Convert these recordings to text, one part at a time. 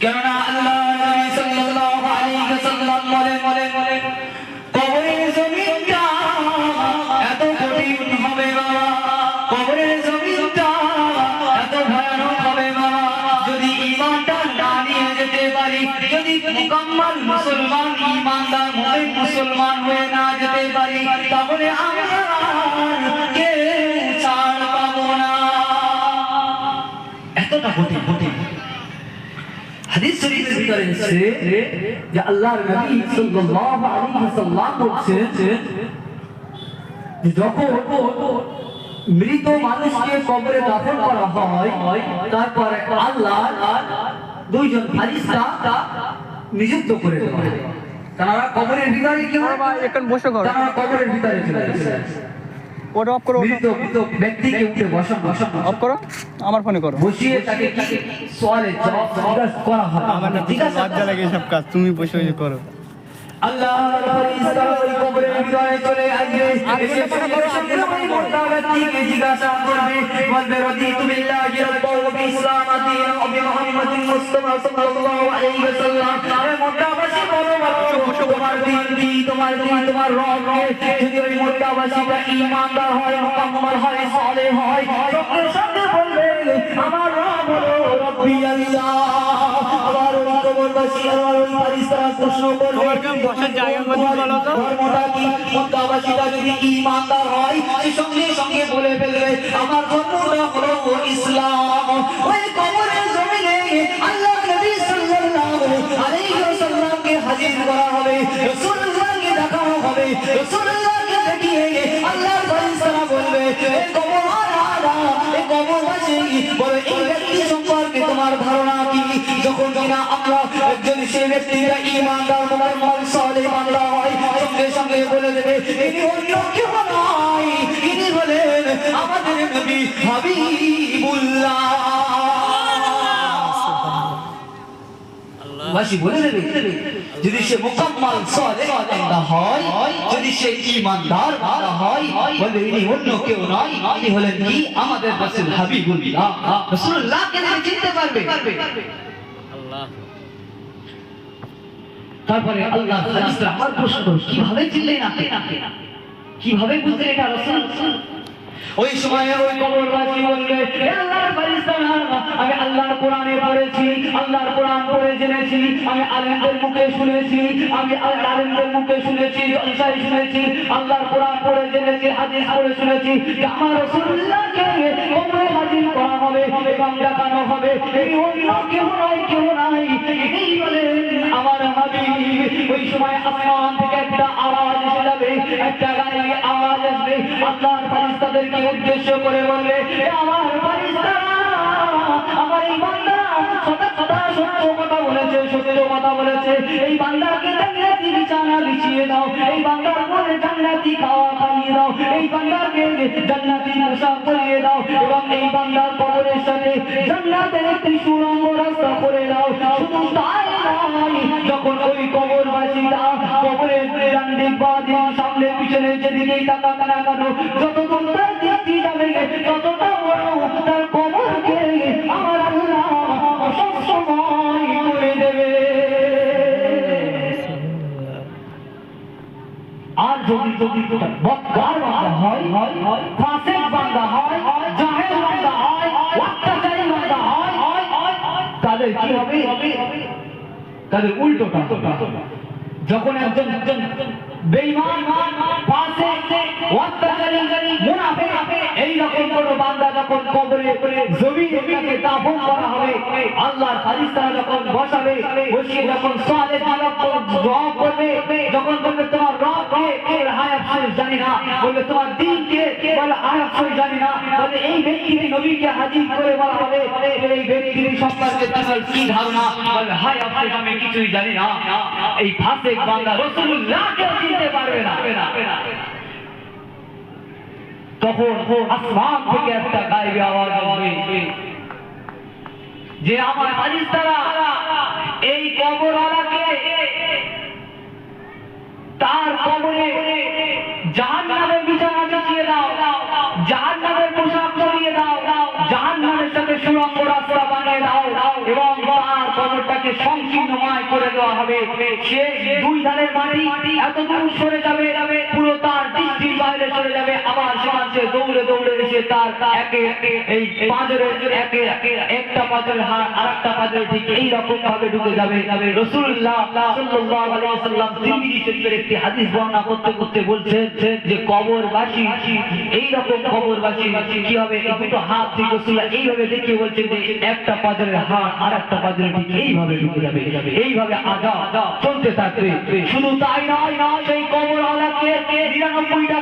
কেননা আল্লাহ সাল্লাল্লাহু আলাইহি ওয়াসাল্লাম বলেন শরীফের ভিতরে এসেছে যে আল্লাহর নবী সাল্লাল্লাহু আলাইহি ওয়াসাল্লাম বলছেন যখন মৃত মানুষকে কবরে দাফন করা হয় তারপর আল্লাহ দুইজন ফারিস্তা নিযুক্ত করে হয়। তারা কবরের ভিতরে কি হয়? এখন বসে তারা কবরের ভিতরে চলে যায় ওটা অফ করো? ব্যক্তিকে উঠে বসান বসান অফ করো? আমার ফোনে করো। বসিয়ে তাকে তাকে জবাব করা হয়। আমার জিজ্ঞাসা লজ্জা লাগে সব কাজ। তুমি বসে বসে করো। ভিতরে চলে জিজ্ঞাসা করবে বলবে রাদিতু বিল্লাহি ওয়া ওয়া মুস্তাফা সাল্লাল্লাহু আলাইহি ওয়াসাল্লাম। মোটাবাসী তোমার তোমার তোমার রব যদি ওই মোটাবাসীটা ঈমানদার হয় মুকাম্মাল হয় সালেহ হয় সঙ্গে সঙ্গে বলবে আমার রব হলো রব্বি আল্লাহ। আবার ওই কবরবাসী আমার ওই প্রশ্ন করবে তোমার বসার জায়গা মতো বলো তো? ধর্মটা কি? মক্কাবাসীরা যদি ঈমানদার হয় সে সঙ্গে সঙ্গে বলে ফেলবে আমার ধর্মটা হলো ইসলাম। ওই কবরের জমিনে আল্লাহ নবী সাল্লাল্লাহু আলাইহি ওয়াসাল্লামকে হাজির করা হবে। রাসূলুল্লাহকে দেখানো দেখিয়ে আল্লাহর ফেরেশতারা বলবে এই কবরওয়ালা এই কবরবাসী বলে এই ব্যক্তি সম্পর্কে তোমার ধারণা কি যখন কিনা আমরা একজন সেই ব্যক্তিরা ঈমানদার মুসলমান সালেহ বান্দা হয় সঙ্গে সঙ্গে বলে দেবে ইনি অন্য কেউ নয় ইনি হলেন আমাদের নবী হাবিবুল্লাহ বাসি বলে দেবে। যদি সে মুকাম্মাল সালেহ বান্দা হয় যদি সে ঈমানদার বান্দা হয় বলে ইনি অন্য কেউ নয় ইনি হলেন কি আমাদের রাসূল হাবিবুল্লাহ। রাসূলুল্লাহকে দেখে চিনতে পারবে। আল্লাহ। তারপরে আল্লাহ ফেরেশতা আমার প্রশ্ন কীভাবে চিনলেন আপনি? কীভাবে বুঝলেন এটা রাসূল? ওই সময় ওই কবরবাসী বলবে আল্লাহর ফেরেশতারা আমি আল্লাহর কোরআনে পড়েছি, আল্লাহর কোরআন পড়ে জেনেছি, আমি আলেমদের মুখে শুনেছি, আমি আলেমদের মুখে শুনেছি জলসায় শুনেছি, আল্লাহর কোরআন পড়ে জেনেছি, হাদিস পড়ে শুনেছি আমার রাসূলুল্লাহকে কবরে হাজির করা হবে এবং দেখানো হবে। এই অন্য কেউ নয় কেউ নাই, এই বলেন আমার হাবিব, ওই সময় আসমান থেকে একটা আওয়াজ এসে যাবে, একটা গাড়ি আওয়াজ আসবে, আল্লাহর ফারিস্তাদেরকে উদ্দেশ্য করে বলবে "এ আমার আমার এই বান্দা সদা সদা সত্য কথা বলেছে সত্য কথা বলেছে। এই বান্দাকে জান্নাতি বিছানা বিছিয়ে দাও। এই বান্দার মনে জান্নাতি খাওয়া খাইয়ে দাও। এই বান্দাকে জান্নাতি পোশাক পরিয়ে দাও এবং এই বান্দার কবরের সাথে জান্নাতের একটি সুরঙ্গ রাস্তা করে দাও। শুধু তাই নয়, যখন ওই কবরবাসীরা কবরের ডান দিক বাঁ দিক সামনে পিছনে যেদিকেই তাকাতে না কেন যতক্ষণ তার দৃষ্টি যাবে ততটা যদি বদকার বান্দা হয় ফাসিক বান্দা হয় জাহেল বান্দা হয়। অত্যাচারী বান্দা হয় তাদের কি হবে? তাদের উল্টোটা যখন একজন একজন বেঈমান ফাসিক অত্যাচারী মুনাফিক এই রকম কোন বান্দা যখন কবরে জমিনে দাফন করা হবে, আল্লাহর ফারিস্তারা যখন বসাবে বসিয়ে যখন সালেহ যখন দোয়া করবে, যখন বলবে, তোমার রব কে? বলে হায় আফসোস জানি না। বলবে, তোমার দিন কে? বলে হায় আফসোস জানি না। বলে, এই ব্যক্তিকে নবীকে হাজির করে বলা হবে। বলে, এই ব্যক্তির সম্পর্কে তোমার কি ধারণা? বলে, হায় আফসোস আমি কিছুই জানি না। এই ফাসিক বান্দা রাসূলুল্লাহকে চিনতে পারবে না। তখন আসমান থেকে একটা গায়েবী আওয়াজ আসবে। যে আমার ফারিস্তারা এই কবরওয়ালাকে তার কবরে জাহান্নামের বিছানা বিছিয়ে দাও, জাহান্নামের পোশাক পরিয়ে দাও, জাহান্নামের সাথে সুরঙ্গ রাস্তা বানিয়ে দাও এবং তার কবরটাকে কবরটাকে সংকীর্ণময় করে দেওয়া হবে। সে দুই ধারের মাটি এত দূর সরে যাবে পুরো দৃষ্টির বাইরে চলে যাবে, আবার থেকে দৌড়ে দৌড়ে এসে তার একে এই পাঁজরের একে একটা পাঁজরের হাত আর একটা ঠিক এই রকম ভাবে ঢুকে যাবে রসুল্লাহ শরীফের একটি হাদিস বর্ণনা করতে করতে বলছেন যে কবরবাসী এই রকম কবরবাসী কি হবে? দুটো হাত ঠিক রসুল্লাহ এইভাবে দেখিয়ে বলছেন যে একটা পাঁজরের হাত আর একটা পাঁজরের ঠিক এইভাবে ঢুকে যাবে। এইভাবে আজা চলতে থাকবে। শুধু তাই নয় নয় সেই কবর আলাকে নিরানব্বইটা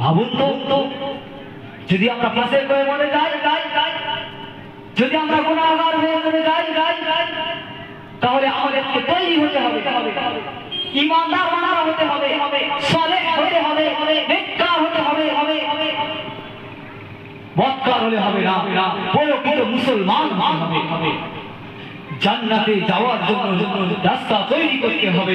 ভাবুন তো। যদি আমরা পাশের করে মনে যাই, যদি আমরা গুণাগার হয়ে মনে যাই, তাহলে আমাদেরকে তৈরি হতে হবে। ইমানদার হতে হবে সলে হতে হবে, নেককার হতে হবে হবে বৎকার হলে হবে না, প্রকৃত মুসলমান হবে। জান্নাতে যাওয়ার জন্য রাস্তা তৈরি করতে হবে।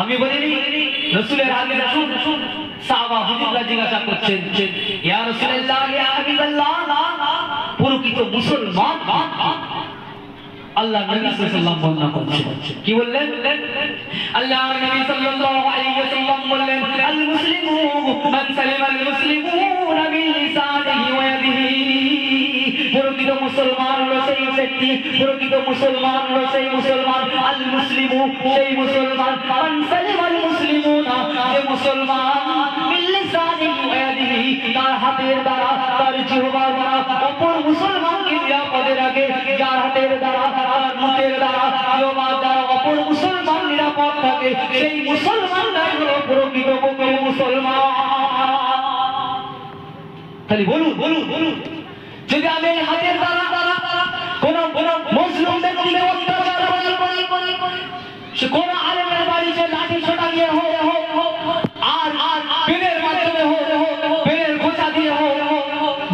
আমি বলিনি, রসুলের হাদিস শুন শুন সাহাবা হুজুররা জিজ্ঞাসা করছেন ইয়া রাসূলুল্লাহ, ইয়া হাবিবাল্লাহ, প্রকৃত মুসলমান? আল্লাহ নবী সাল্লাল্লাহু বর্ণনা করছেন। কি বললেন? আল্লাহ নবী সাল্লাল্লাহু আলাইহি ওয়াসাল্লাম বললেন আল মুসলিমু মান সালিমা আল মুসলিমুনা মিন লিসানিহি ওয়া ইয়াদিহি। প্রকৃত মুসলমান হলো সেই ব্যক্তি প্রকৃত মুসলমান হলো সেই মুসলমান আল মুসলিমু সেই মুসলমান মান সালিমা আল মুসলিমুনা যে মুসলমান মিন লিসানিহি ওয়া ইয়াদিহি তার হাতের দ্বারা তার জিহ্বার দ্বারা অপর মুসলমানকে নিরাপদে রাখে যার হাতের দ্বারা তার মুখের দ্বারা জিহ্বার দ্বারা অপর মুসলমান নিরাপদ থাকে সেই মুসলমানটাই হলো প্রকৃত মুখের মুসলমান খালি বলুন বলুন বলুন যদি আমি হাতের দ্বারা কোন কোন মুসলিম ব্যক্তিকে অত্যাচার কোন আলেমের বাড়ি যে লাঠি ছোটা দিয়ে হোক হোক আর আর পেনের মাধ্যমে হোক, পেনের খোঁচা দিয়ে হোক,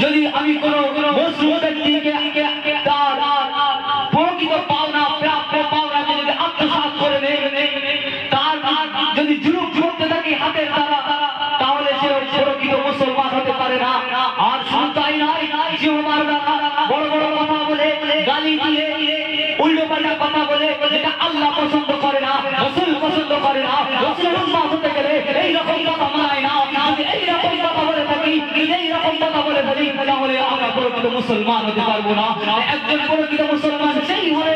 যদি আমি কোন মুসলিম ব্যক্তিকে তার প্রকৃত পাওনা যেটা আল্লাহ পছন্দ করে না পছন্দ করে না হতে গেলে কথা মানায় না। কথা বলে থাকি কথা বলে থাকি, তাহলে আমরা প্রকৃত মুসলমান হতে পারব না। একজন প্রকৃত মুসলমান সেই হবে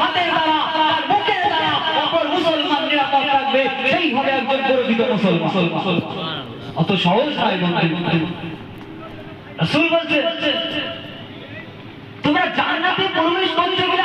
হাতের দ্বারা, তার মুখের দ্বারা অপর মুসলমান নিরাপদ থাকবে। সেই হবে একজন প্রকৃত মুসলমান। অত সহজ বন্ধু। বলছে, তোমরা জান্নাতে প্রবেশ করতে গেলে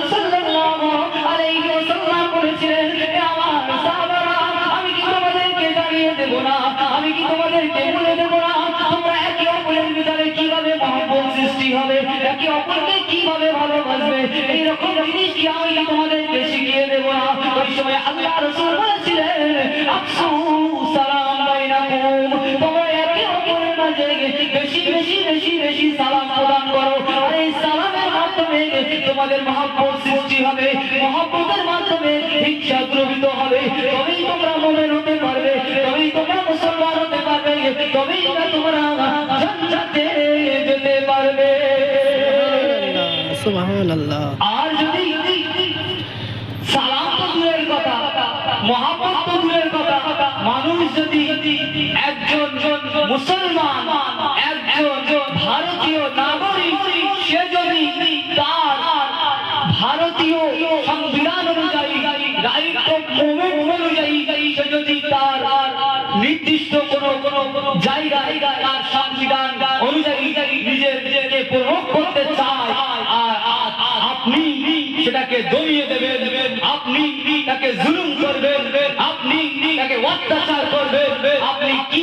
তোমাদের মহাব্বত সৃষ্টি হবে মহাব্বতের মাধ্যমে ইচ্ছা দ্রবিত হবে। তবেই তোমরা মোমেন হতে পারবে তবেই তোমরা মুসলমান হতে পারবে তবেই না তোমরা জান্নাতে যেতে পারবে। সুবহানাল্লাহ। আর যদি সালাম তো দূরের কথা মহাপত তো দূরের কথা মানুষ যদি একজন মুসলমান একজন ভারতীয় নাগরিক ভারতীয় সংবিধান অনুযায়ী রাইট অফ মুভমেন্ট অনুযায়ী সে যদি তার নির্দিষ্ট কোন কোন জায়গায় তার সংবিধান অনুযায়ী নিজের নিজেকে প্রয়োগ করতে চায় সেটাকে দমিয়ে দেবেন। আপনি তাকে জুলুম করবেন। আপনি তাকে অত্যাচার করবেন। আপনি কি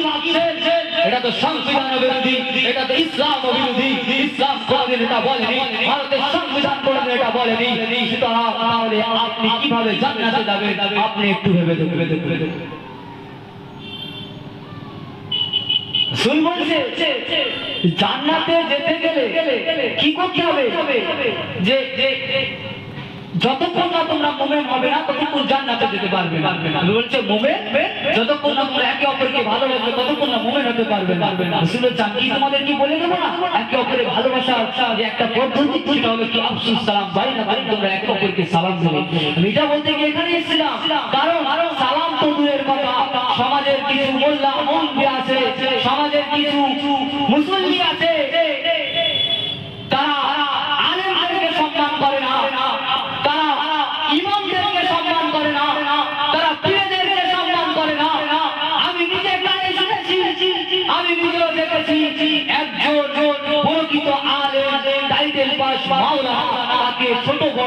এটা তো সংবিধান বিরোধী এটা তো ইসলাম বিরোধী ইসলাম কোনদিন এটা বলেনি। ভারতের সংবিধান কোনদিন এটা বলেনি। সুতরাং তাহলে আপনি কীভাবে জান্নাতে যাবেন? আপনি একটু ভেবে দেখবে দেখবে শুন বলছে জান্নাতে যেতে গেলে কি করতে হবে? যে যতক্ষণ না তোমরা মোমেন হবে না, ততক্ষণ জান্নাতে যেতে পারবে না। বলছে, মোমেন, যতক্ষণ না তোমরা একে অপরকে ভালোবাসবে, ততক্ষণ না মোমেন হতে পারবে না। রসুল চান কি তোমাদের কি বলে দেবো না? একে অপরের ভালোবাসা, যে একটা পদ্ধতি, সেটা হলো কি আফসুস, সালাম বাড়ি না বাড়ি তোমরা একে অপরকে সালাম দেবে। আমি এটা বলতে গিয়ে এখানে এসেছিলাম। কারণ, সালাম তো দূরের কথা। সমাজের কিছু মোল্লা, মন্ত্রী আছে, সমাজের কিছু মুসলিম আছে তারা আলেমদেরকে সম্মান করে না তারা ইমামদেরকে সম্মান করে না তারা পীরদেরকে সম্মান করে না আমি নিজে কানে শুনেছি আমি নিজেও দেখেছি একজন প্রকৃত আলেম টাইটেল পাস মাওলানা তাকে ছোট বড়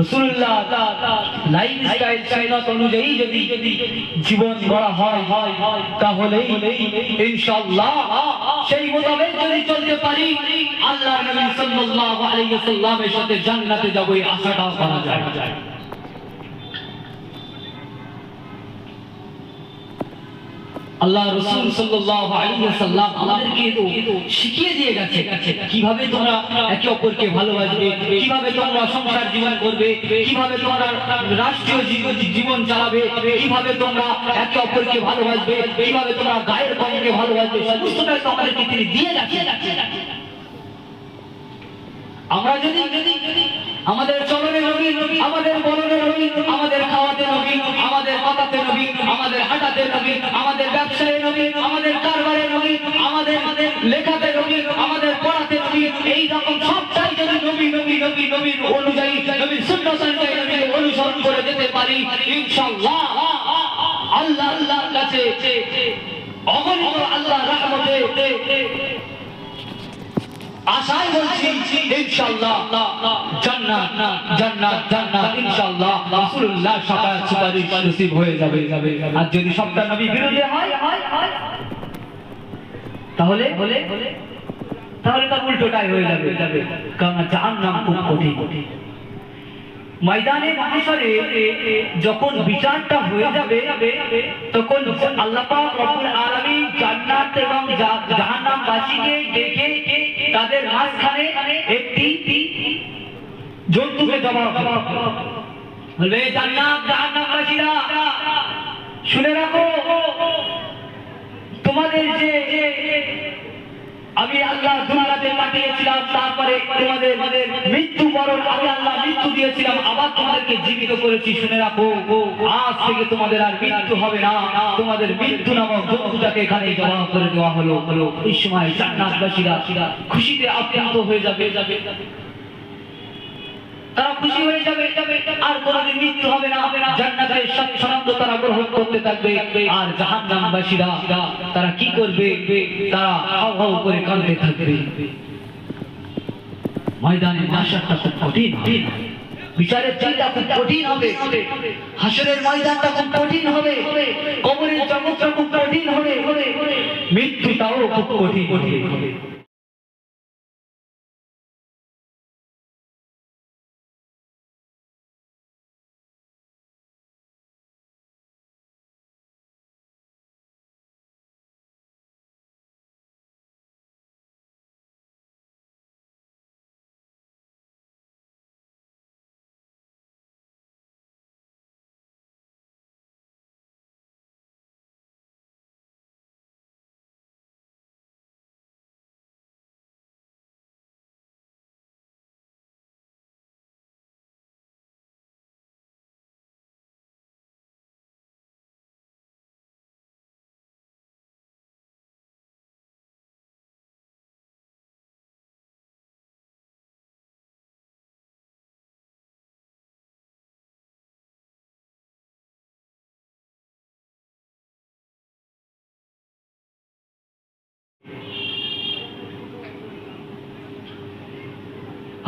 রসুল্লাহ লাইফ স্টাইল সুন্নাত অনুযায়ী যদি জীবন গড়া হয়, তাহলে ইনশাআল্লাহ সেই মোতাবেক যদি চলতে পারি আল্লাহ নবী সাথে জান্নাতে যাব এই আশাটা করা যায়। আল্লাহ রসুল সাল্লাল্লাহু আলাইহি ওয়াসাল্লাম আমাদেরকে শিখিয়ে দিয়ে গেছে কীভাবে তোমরা একে অপরকে ভালোবাসবে, কীভাবে তোমরা সংসার জীবন করবে, কীভাবে তোমরা রাষ্ট্রীয় জীবন চালাবে, কীভাবে তোমরা একে অপরকে ভালোবাসবে, কীভাবে তোমরা গায়ের কমকে ভালোবাসবে সমস্তটা তো আমাদেরকে তিনি দিয়ে গেছে। আমরা যদি আমাদের চলনে নবী আমাদের বলনে নবী আমাদের খাওয়াতে নবী আমাদের কথাতে নবী আমাদের হাঁটাতে নবী আমাদের ব্যবসায় নবী আমাদের কারবারে নবী আমাদের লেখাতে নবী আমাদের পড়াতে নবী এই রকম সবটাই যদি নবী নবী নবী, নবীর অনুযায়ী, নবীর সুন্নত অনুযায়ী নবীর অনুসরণ করে যেতে পারি, ইনশাআল্লাহ, আল্লাহ, আল্লাহর কাছে, অগণিত আল্লাহ রহমতে আশাই বলছি, ইনশাআল্লাহ, জান্নাত জান্নাত জান্নাত, ইনশাআল্লাহ, রাসূলুল্লাহ শাফাআত সুপারিশ নসিব হয়ে যাবে। আর যদি সবটা নবী বিরোধী হয়, তাহলে তাহলে তার উল্টোটাই হয়ে যাবে। কারণ জাহান্নাম খুব কঠিন। ময়দানে মাহেশ্বরে যখন বিচারটা হয়ে যাবে, তখন আল্লাহ পাক রব্বুল আলামিন জান্নাত এবং জা- জাহান্নামবাসীকে ডেকে তাদের মাঝখানে একটি জন্তুকে জমা। বলবে জান্নাত, জাহান্নামবাসীরা, শুনে রাখো, তোমাদের যে আমি আল্লাহ দুনিয়াতে পাঠিয়েছিলাম, তারপরে তোমাদের মৃত্যু বরণ আমি আল্লাহ মৃত্যু দিয়েছিলাম, আবার তোমাদেরকে জীবিত করেছি, শুনে রাখো। আজ থেকে তোমাদের আর মৃত্যু হবে না। তোমাদের মৃত্যু নামক জন্তুটাকে এখানে জমা করে দেওয়া হলো। হলো এই সময় জান্নাতবাসীরা খুশিতে আপ্যান্ত হয়ে যাবে যাবে। তারা খুশি হয়ে যাবে। আর কোনোদিন মৃত্যু হবে না। জান্নাতে স্বাচ্ছন্দ্য তারা গ্রহণ করতে থাকবে। আর জাহান্নামবাসীরা তারা কি করবে? তারা হাউ হাউ করে কাঁদতে থাকবে। ময়দানে মাসাটা খুব কঠিন বিচারের চিন্তা খুব কঠিন হবে। হাসরের ময়দানটা খুব কঠিন হবে। কবরের জগৎটা খুব কঠিন হবে। মৃত্যুটাও খুব কঠিন হবে।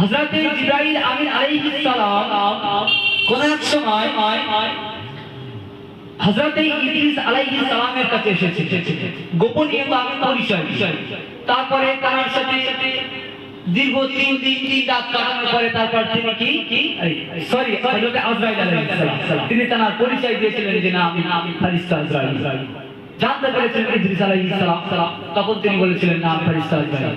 হযরত জিবরাইল আলাইহিস সালাম কোন এক সময় ইদ্রিস আলাইহিস সালামের কাছে এসেছে। গোপনীয়তা পরিচয়। তারপরে তার সাথে দীর্ঘ তিন দিন, তিন রাত কাটানোর পরে তারপর তিনি কি? সরি আজরাইল আলাইহিস সালাম। তিনি তার পরিচয় দিয়েছিলেন যে, না আমি ফারিস্তা আজরাইল। জানতে পেরেছিলেন ইদ্রিস আলাইহিস সালাম। তখন তিনি বলেছিলেন, না, আমি ফারিস্তা আজরাইল।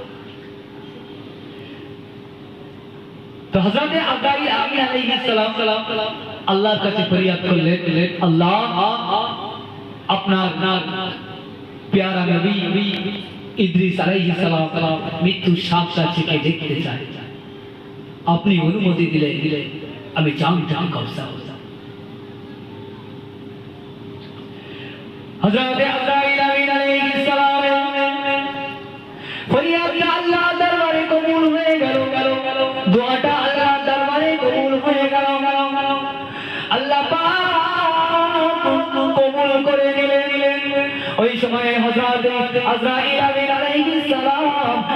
তো হযরত আব্দাইল আমিন আলাইহিস সালাম আল্লাহর কাছে ফরিয়াদ করলেন আল্লাহ আপনার প্যারা নবী ইদ্রিস আলাইহিস সালাম মৃত্যু সাপটা থেকে দেখতে চাই আপনি অনুমতি দিলে দিলে আমি জানটা কবজা হতাম হযরত আব্দাইল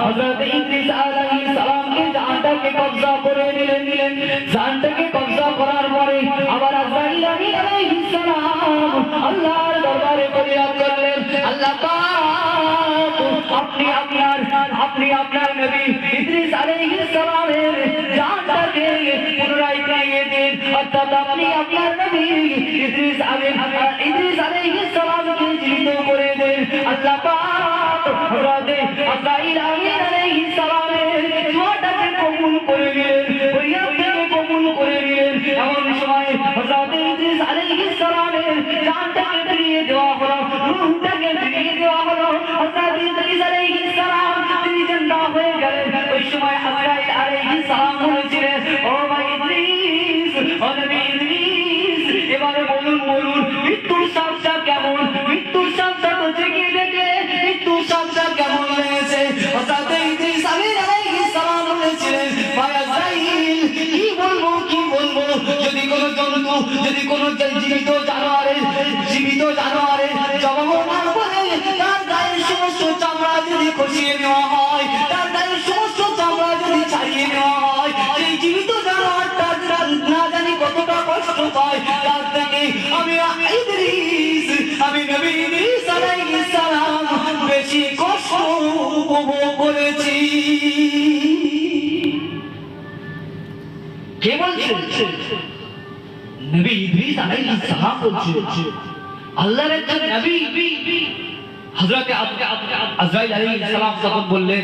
হযরত ইদ্রিস আলাইহিস সালামকে জানটাকে কবজা করে নিলেন জানটাকে কবজা করার পরে আবার আজরাইল আলাইহিস সালাম বলুন মৃত্যুর জানি কতটা কষ্ট পায় তার থেকে আমি ইদ্রিস আমি নবী ইদ্রিস আলাইহিস সালাম বেশি কষ্ট উপভোগ করেছি কে বলছে নবী ইদ্রিস আলাইহিস সালাম বলছে আল্লাহর একজন নবী হযরত আজরাইল আলাইহিস সালাম তখন বললেন